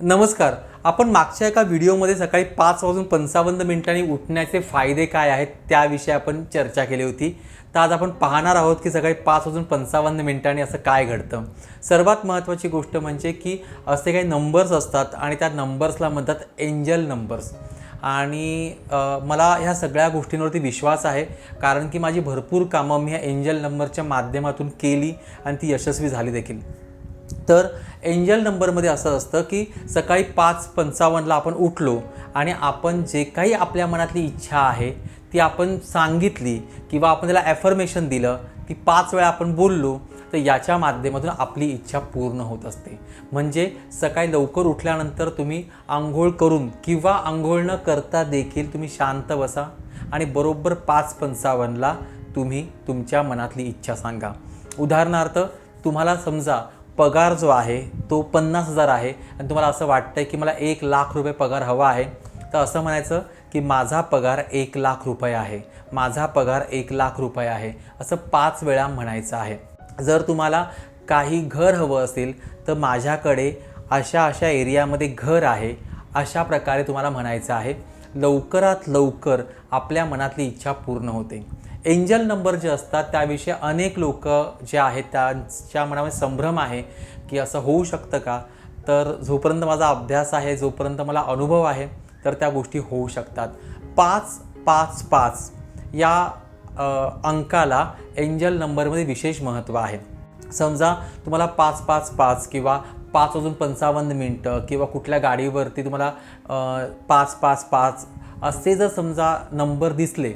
नमस्कार. आपण मागच्या एका व्हिडिओमध्ये सकाळी पाच वाजून पंचावन्न मिनिटांनी उठण्याचे फायदे काय आहेत त्याविषयी आपण चर्चा केली होती. तर आज आपण पाहणार आहोत की सकाळी पाच वाजून पंचावन्न मिनिटांनी असं काय घडतं. सर्वात महत्त्वाची गोष्ट म्हणजे की असे काही नंबर्स असतात आणि त्या नंबर्सला म्हणतात एंजल नंबर्स आणि मला ह्या सगळ्या गोष्टींवरती विश्वास आहे. कारण की माझी भरपूर कामं मी ह्या एंजल नंबरच्या माध्यमातून केली आणि ती यशस्वी झाली देखील. तर एंजल नंबरमध्ये असं असतं की सकाळी पाच पंचावन्नला आपण उठलो आणि आपण जे काही आपल्या मनातली इच्छा आहे ती आपण सांगितली किंवा आपण त्याला ॲफर्मेशन दिलं ती पाच वेळा आपण बोललो तर याच्या माध्यमातून आपली इच्छा पूर्ण होत असते. म्हणजे सकाळी लवकर उठल्यानंतर तुम्ही आंघोळ करून किंवा आंघोळ न करता देखील तुम्ही शांत बसा आणि बरोबर पाच पंचावन्नला तुम्ही तुमच्या मनातली इच्छा सांगा. उदाहरणार्थ तुम्हाला समजा पगार जो आहे तो पन्नास हजार आहे. आणि तुम्हाला असं वाटतंय की मला एक लाख रुपये पगार हवा आहे तर असं म्हणायचं की माझा पगार एक लाख रुपये आहे. माझा पगार एक लाख रुपये आहे. असं पाच वेळा म्हणायचं आहे. जर तुम्हाला काही घर हवं असेल तर माझ्याकडे अशा अशा एरियामध्ये घर आहे अशा प्रकारे तुम्हाला म्हणायचं आहे. लवकरात लवकर आपल्या मनातली इच्छा पूर्ण होते. एंजल नंबर जे असतात त्याविषयी अनेक लोक जे आहेत त्यांच्या मनामध्ये संभ्रम आहे की असं होऊ शकतं का? तर जोपर्यंत माझा अभ्यास आहे जोपर्यंत मला अनुभव आहे तर त्या गोष्टी होऊ शकतात. पाच पाच पाच या अंकाला एंजल नंबरमध्ये विशेष महत्त्व आहे. समजा तुम्हाला पाच पाच पाच किंवा पाच वाजून पंचावन्न मिनटं किंवा कुठल्या गाडीवरती तुम्हाला पाच पाच पाच असे जर समजा नंबर दिसले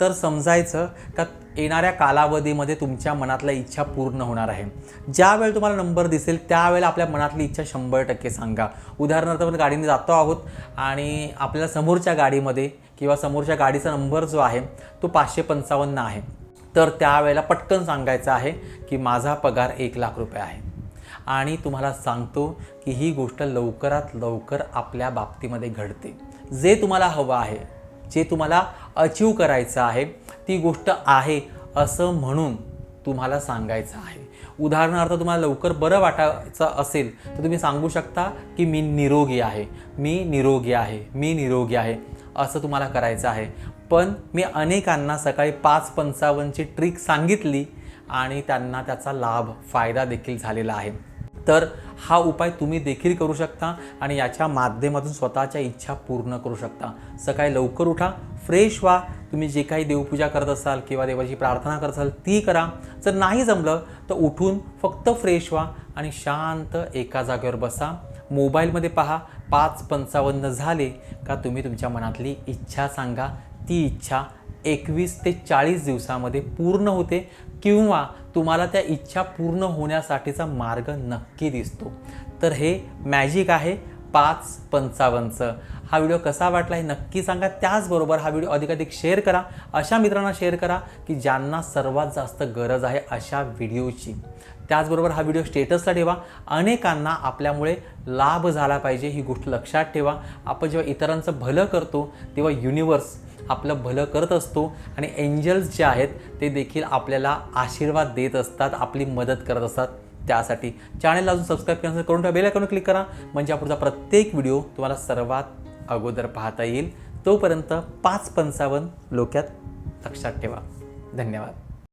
तर समजायचं का येणाऱ्या कालावधीमध्ये तुमच्या मनातल्या इच्छा पूर्ण होणार आहे. ज्यावेळेला तुम्हाला नंबर दिसेल त्यावेळेला आपल्या मनातली इच्छा शंभर टक्के सांगा. उदाहरणार्थ आपण गाडीने जातो आहोत आणि आपल्याला समोरच्या गाडीमध्ये किंवा समोरच्या गाडीचा नंबर जो आहे तो पाचशे पंचावन्न आहे. तर त्यावेळेला पटकन सांगायचं आहे की माझा पगार एक लाख रुपये आहे. आणि तुम्हाला सांगतो की ही गोष्ट लवकरात लवकर आपल्या बाबतीमध्ये घडते. जे तुम्हाला हवं आहे जे तुम्हाला अचीव करायचं आहे ती गोष्ट आहे असं म्हणून तुम्हाला सांगायचं आहे. उदाहरणार्थ तुम्हाला लवकर बरं वाटायचं असेल तर तुम्ही सांगू शकता की मी निरोगी आहे मी निरोगी आहे मी निरोगी आहे असं तुम्हाला करायचं आहे. पण मी अनेकांना सकाळी पाच पंचावन्नची ट्रिक सांगितली आणि त्यांना त्याचा लाभ फायदा देखील झालेला आहे. तर हा उपाय तुम्ही देखील करू शकता आणि याच्या माध्यमातून स्वतःच्या इच्छा पूर्ण करू शकता. सकाळी लवकर उठा फ्रेश व्हा. तुम्ही जे काही देवपूजा करत असाल किंवा देवाची प्रार्थना करत असाल ती करा. जर नाही जमलं तर उठून फक्त फ्रेश व्हा आणि शांत एका जागेवर बसा. मोबाईलमध्ये पहा पाच पंचावन्न झाले का तुम्ही तुमच्या मनातली इच्छा सांगा. ती इच्छा एकवीस ते चाळीस दिवसामध्ये पूर्ण होते किंवा तुम्हाला त्या इच्छा पूर्ण होण्यासाठीचा मार्ग नक्की दिसतो. तर हे मॅजिक आहे पाच पंचावन्नचं. हा व्हिडिओ कसा वाटला हे नक्की सांगा. त्याचबरोबर हा व्हिडिओ अधिकाधिक शेअर करा. अशा मित्रांना शेअर करा की ज्यांना सर्वात जास्त गरज आहे अशा व्हिडिओची त्याचबरोबर हा व्हिडिओ स्टेटसला ठेवा. अनेकांना आपल्यामुळे लाभ झाला पाहिजे ही गोष्ट लक्षात ठेवा. आपण जेव्हा इतरांचं भलं करतो तेव्हा युनिवर्स आपलं भलं करत असतो आणि एंजल्स जे आहेत ते देखील आपल्याला आशीर्वाद देत असतात आपली मदत करत असतात. त्यासाठी चॅनलला अजून सबस्क्राईब केलं करून ठेवा बेल आयकॉन क्लिक करा. म्हणजे हा पुढचा प्रत्येक व्हिडिओ तुम्हाला सर्वात अगोदर पाहता येईल. तोपर्यंत पाच पंचावन्न लोक्यात लक्षात ठेवा. धन्यवाद.